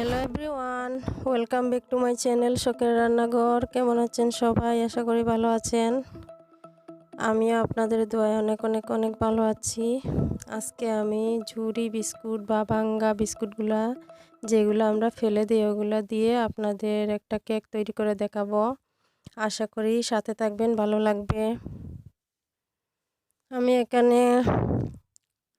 Hello everyone welcome back to my channel শখের রান্নাঘর কেমন আছেন সবাই? আশা করি ভালো আছেন। আমিও আপনাদের দোয়ায় অনেক অনেক অনেক ভালো আছি। আজকে আমি ঝুরি বিস্কুট বা ভাঙ্গা বিস্কুটগুলা, যেগুলো আমরা ফেলে দিই, ওগুলো দিয়ে আপনাদের একটা কেক তৈরি করে দেখাবো। আশা করি সাথে থাকবেন, ভালো লাগবে। আমি এখানে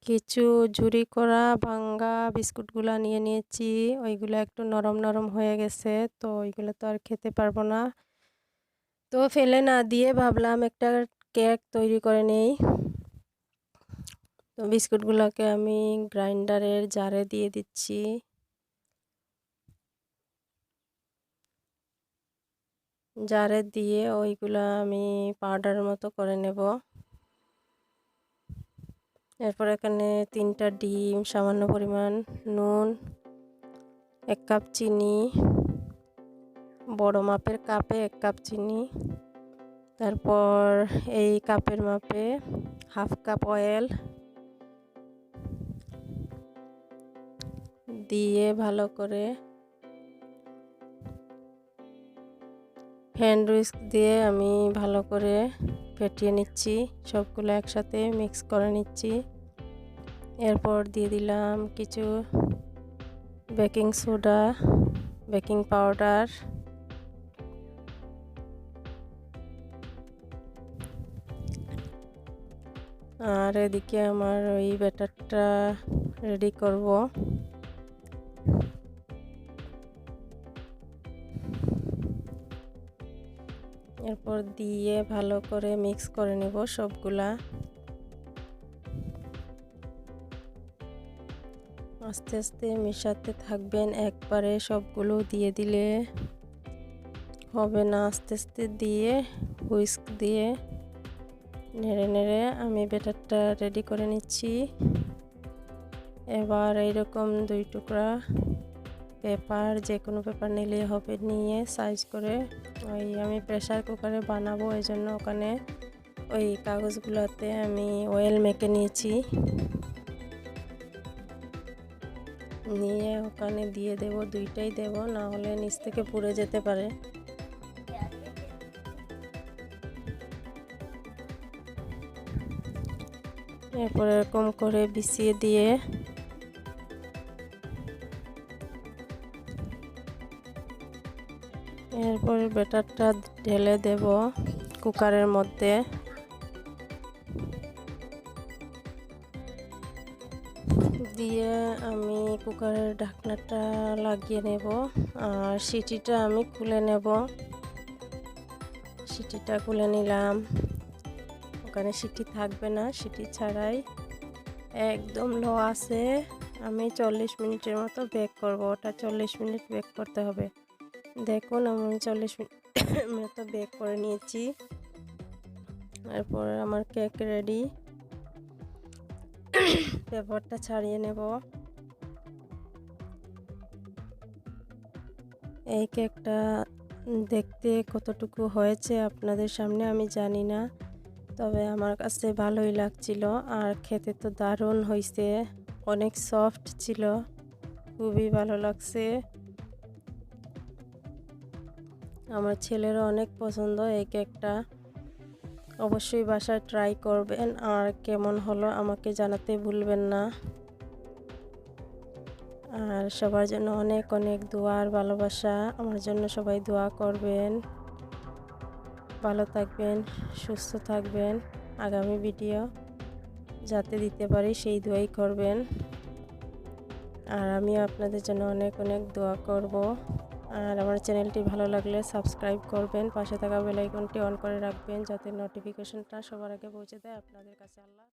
কিছু ঝুরি করা, ভাঙ্গা বিস্কুটগুলা নিয়ে নিয়েছি। ওইগুলো একটু নরম নরম হয়ে গেছে, তো ওইগুলো তো আর খেতে পারব না। তো ফেলে না দিয়ে ভাবলাম একটা কেক তৈরি করে নেই। তো বিস্কুটগুলোকে আমি গ্রাইন্ডারের জারে দিয়ে দিচ্ছি। জারে দিয়ে ওইগুলো আমি পাউডার মতো করে নেব। এরপর এখানে তিনটা ডিম, সামান্য পরিমাণ নুন, এক কাপ চিনি, বড় মাপের কাপে এক কাপ চিনি, তারপর এই কাপের মাপে হাফ কাপ অয়েল দিয়ে ভালো করে হ্যান্ড উইস্ক দিয়ে আমি ভালো করে ফেটিয়ে নিচ্ছি। সবগুলো একসাথে মিক্স করে নিচ্ছি। এরপর দিয়ে দিলাম কিছু বেকিং সোডা, বেকিং পাউডার। আর এদিকে আমার ওই ব্যাটারটা রেডি করব। এরপর দিয়ে ভালো করে মিক্স করে নেব সবগুলা। আস্তে আস্তে মেশাতে থাকবেন, একবারে সবগুলো দিয়ে দিলে হবে না। আস্তে আস্তে দিয়ে, হুইস্ক দিয়ে নেড়ে নেড়ে আমি ব্যাটারটা রেডি করে নিচ্ছি। এবার এইরকম দুই টুকরা পেপার যে কোনো পেপার নিলে হবে, নিয়ে সাইজ করে ওই আমি প্রেশার কুকারে বানাবো। এই জন্য ওখানে ওই কাগজগুলোতে আমি অয়েল মেখে নিয়েছি। নিয়ে ওখানে দিয়ে দেব, দুইটাই দেব, না হলে নিচ থেকে পুড়ে যেতে পারে। এরপর এরকম করে বিছিয়ে দিয়ে এরপর ব্যাটারটা ঢেলে দেব কুকারের মধ্যে। দিয়ে আমি কুকারের ঢাকনাটা লাগিয়ে নেব আর সিটিটা আমি খুলে নেব। সিটিটা খুলে নিলাম। ওখানে সিটি থাকবে না, সিটি ছাড়াই একদম লো আছে। আমি চল্লিশ মিনিটের মতো বেক করব, ওটা চল্লিশ মিনিট বেক করতে হবে। দেখুন, আমি চল্লিশ মিনিট মতো বেক করে নিয়েছি। এরপর আমার কেক রেডি পেপারটা ছাড়িয়ে নেব। এই কেকটা দেখতে কতটুকু হয়েছে আপনাদের সামনে আমি জানি না, তবে আমার কাছে ভালোই লাগছিল আর খেতে তো দারুণ হয়েছে, অনেক সফট ছিল, খুবই ভালো লাগছে। আমার ছেলেরও অনেক পছন্দ এই কেকটা। অবশ্যই বাসায় ট্রাই করবেন। আর কেমন হলো আমাকে জানাতে ভুলবেন না। আর সবার জন্য অনেক অনেক দোয়া আর ভালোবাসা। আমার জন্য সবাই দোয়া করবেন। ভালো থাকবেন, সুস্থ থাকবেন। আগামী ভিডিও যাতে দিতে পারি সেই দোয়াই করবেন। আর আমিও আপনাদের জন্য অনেক অনেক দোয়া করব। আর আমার চ্যানেলটি ভালো লাগলে সাবস্ক্রাইব করবেন, পাশে থাকা বেলাইকনটি অন করে রাখবেন, যাতে নোটিফিকেশনটা সবার আগে পৌঁছে দেয় আপনাদের কাছে। আল্লাহ